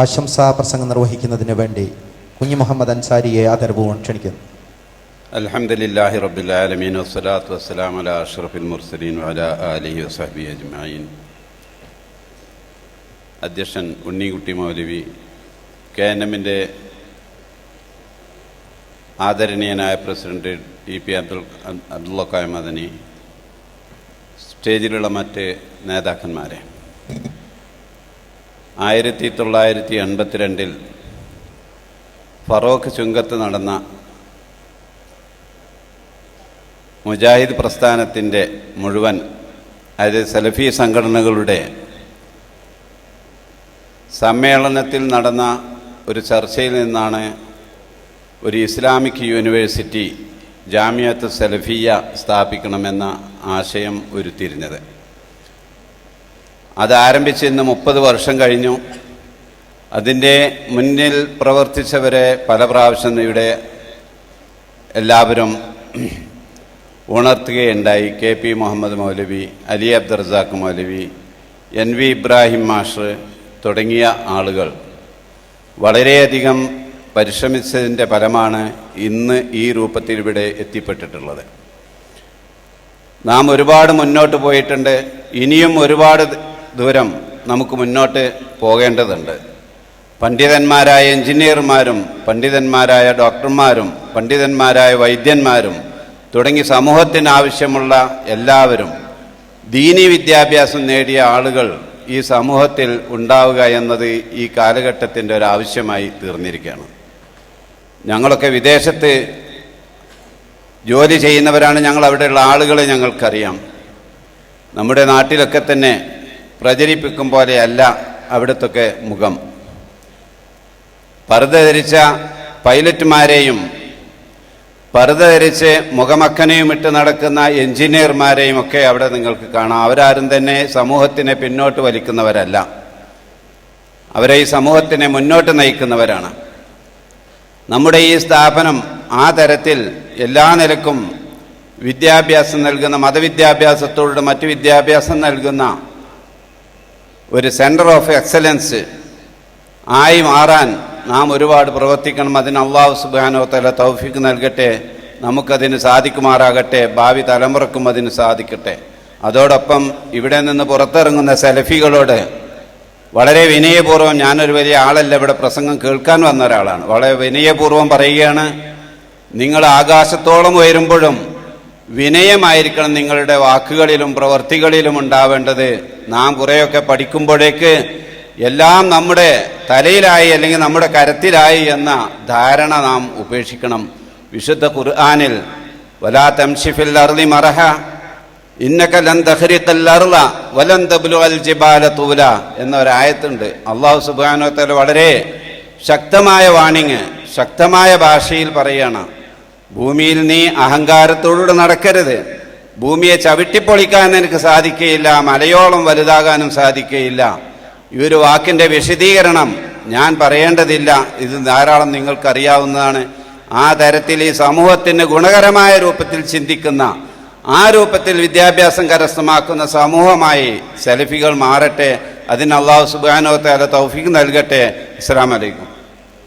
ആശംസാ പ്രസംഗം നിർവഹിക്കുന്നതിന് വേണ്ടി കുഞ്ഞു മുഹമ്മദ് അൻസാരിയെ ആദരവും ക്ഷണിക്കുന്നു. അലഹമുല്ലാഹി റബുലാലമീൻ വസ്സലാത്തു വസ്സലാം അല അഷ്റഫുൽ മുർസലീൻ അല അലഹി വസഹബി അജ്മായിൻ അധ്യക്ഷൻ ഉണ്ണിക്കുട്ടി മൗലവി കെ എൻ എമ്മിന്റെ ആദരണീയനായ president E P Abdul Abdullah Kaya Madani സ്റ്റേജിലുള്ള മറ്റ് നേതാക്കന്മാരെ. ആയിരത്തി തൊള്ളായിരത്തി എൺപത്തിരണ്ടിൽ ഫറോക്ക് ചുങ്കത്ത് നടന്ന മുജാഹിദ് പ്രസ്ഥാനത്തിന്റെ മുഴുവൻ അതായത് സലഫി സംഘടനകളുടെ സമ്മേളനത്തിൽ നടന്ന ഒരു ചർച്ചയിൽ നിന്നാണ് ഒരു ഇസ്ലാമിക് യൂണിവേഴ്സിറ്റി ജാമ്യത്ത് സലഫിയ സ്ഥാപിക്കണമെന്ന ആശയം ഉരുത്തിരിഞ്ഞത്. അത് ആരംഭിച്ച് ഇന്ന് മുപ്പത് വർഷം കഴിഞ്ഞു. അതിന്റെ മുന്നിൽ പ്രവർത്തിച്ചവരെ പല പ്രാവശ്യം ഇവിടെ എല്ലാവരും ഉണർത്തുകയുണ്ടായി. K P Muhammad Moulavi Ali Abdurazak Moulavi N V Ibrahim മാഷ് തുടങ്ങിയ ആളുകൾ വളരെയധികം പരിശ്രമിച്ചതിന്റെ ഫലമാണ് ഇന്ന് ഈ രൂപത്തിൽ ഇവിടെ എത്തിപ്പെട്ടിട്ടുള്ളത്. നാം ഒരുപാട് മുന്നോട്ട് പോയിട്ടുണ്ട്. ഇനിയും ഒരുപാട് ദൂരം നമുക്ക് മുന്നോട്ട് പോകേണ്ടതുണ്ട്. പണ്ഡിതന്മാരായ എഞ്ചിനീയർമാരും പണ്ഡിതന്മാരായ ഡോക്ടർമാരും പണ്ഡിതന്മാരായ വൈദ്യന്മാരും തുടങ്ങി സമൂഹത്തിന് ആവശ്യമുള്ള എല്ലാവരും ദീനി വിദ്യാഭ്യാസം നേടിയ ആളുകൾ ഈ സമൂഹത്തിൽ ഉണ്ടാവുക എന്നത് ഈ കാലഘട്ടത്തിന്റെ ഒരു ആവശ്യമായി തീർന്നിരിക്കുകയാണ്. ഞങ്ങളൊക്കെ വിദേശത്ത് ജോലി ചെയ്യുന്നവരാണ് ഞങ്ങൾ അവിടെയുള്ള ആളുകളെ ഞങ്ങൾക്കറിയാം. നമ്മുടെ നാട്ടിലൊക്കെ തന്നെ പ്രചരിപ്പിക്കും പോലെയല്ല അവിടത്തൊക്കെ മുഖം. പറുത ധരിച്ച പൈലറ്റുമാരെയും പറുത ധരിച്ച് മുഖമക്കനെയും ഇട്ട് നടക്കുന്ന എഞ്ചിനീയർമാരെയും ഒക്കെ അവിടെ നിങ്ങൾക്ക് കാണാം. അവരാരും തന്നെ സമൂഹത്തിനെ പിന്നോട്ട് വലിക്കുന്നവരല്ല. അവരെ ഈ സമൂഹത്തിനെ മുന്നോട്ട് നയിക്കുന്നവരാണ്. നമ്മുടെ ഈ സ്ഥാപനം ആ തരത്തിൽ എല്ലാ നിലക്കും വിദ്യാഭ്യാസം നൽകുന്ന മതവിദ്യാഭ്യാസത്തോട് മറ്റ് വിദ്യാഭ്യാസം നൽകുന്ന ഒരു സെന്റർ ഓഫ് എക്സലൻസ് ആയി മാറാൻ നാം ഒരുപാട് പ്രവർത്തിക്കണം. അതിന് അള്ളാഹു സുബാനോ തല തൗഫിക്ക് നൽകട്ടെ. നമുക്കതിന് സാധിക്കുമാറാകട്ടെ. ഭാവി തലമുറക്കും അതിന് സാധിക്കട്ടെ. അതോടൊപ്പം ഇവിടെ നിന്ന് പുറത്തിറങ്ങുന്ന സെലഫികളോട് വളരെ വിനയപൂർവം ഞാനൊരു വലിയ ആളല്ല ഇവിടെ പ്രസംഗം കേൾക്കാൻ വന്ന ഒരാളാണ്. വളരെ വിനയപൂർവം പറയുകയാണ് നിങ്ങൾ ആകാശത്തോളം ഉയരുമ്പോഴും വിനയമായിരിക്കണം നിങ്ങളുടെ വാക്കുകളിലും പ്രവർത്തികളിലും ഉണ്ടാവേണ്ടത്. നാം കുറേയൊക്കെ പഠിക്കുമ്പോഴേക്ക് എല്ലാം നമ്മുടെ തലയിലായി അല്ലെങ്കിൽ നമ്മുടെ കരത്തിലായി എന്ന ധാരണ നാം ഉപേക്ഷിക്കണം. വിശുദ്ധ ഖുർആാനിൽ വലാ തംഷിഫിൽ അർലി മറഹ ഇന്നക ലൻ തഖ്രിഖൽ അർള വലൻ തബ്ലുഗൽ ജിബാല തൂല എന്ന ഒരായത്തുണ്ട്. അള്ളാഹു തആല വളരെ ശക്തമായ വാണിങ് ശക്തമായ ഭാഷയിൽ പറയുകയാണ് ഭൂമിയിൽ നീ അഹങ്കാരത്തോടുകൂടെ നടക്കരുത്. ഭൂമിയെ ചവിട്ടിപ്പൊളിക്കാൻ നിനക്ക് സാധിക്കുകയില്ല മലയോളം വലുതാകാനും സാധിക്കുകയില്ല ഈ ഒരു വാക്കിന്റെ വിശദീകരണം ഞാൻ പറയേണ്ടതില്ല. ഇത് ധാരാളം നിങ്ങൾക്കറിയാവുന്നതാണ്. ആ തരത്തിൽ ഈ സമൂഹത്തിന് ഗുണകരമായ രൂപത്തിൽ ചിന്തിക്കുന്ന ആ രൂപത്തിൽ വിദ്യാഭ്യാസം കരസ്ഥമാക്കുന്ന സമൂഹമായി സെൽഫികൾ മാറട്ടെ. അതിന് അള്ളാഹു സുബാനോ തല തൗഫിക്ക് നൽകട്ടെ. അസ്സാം വലൈക്കും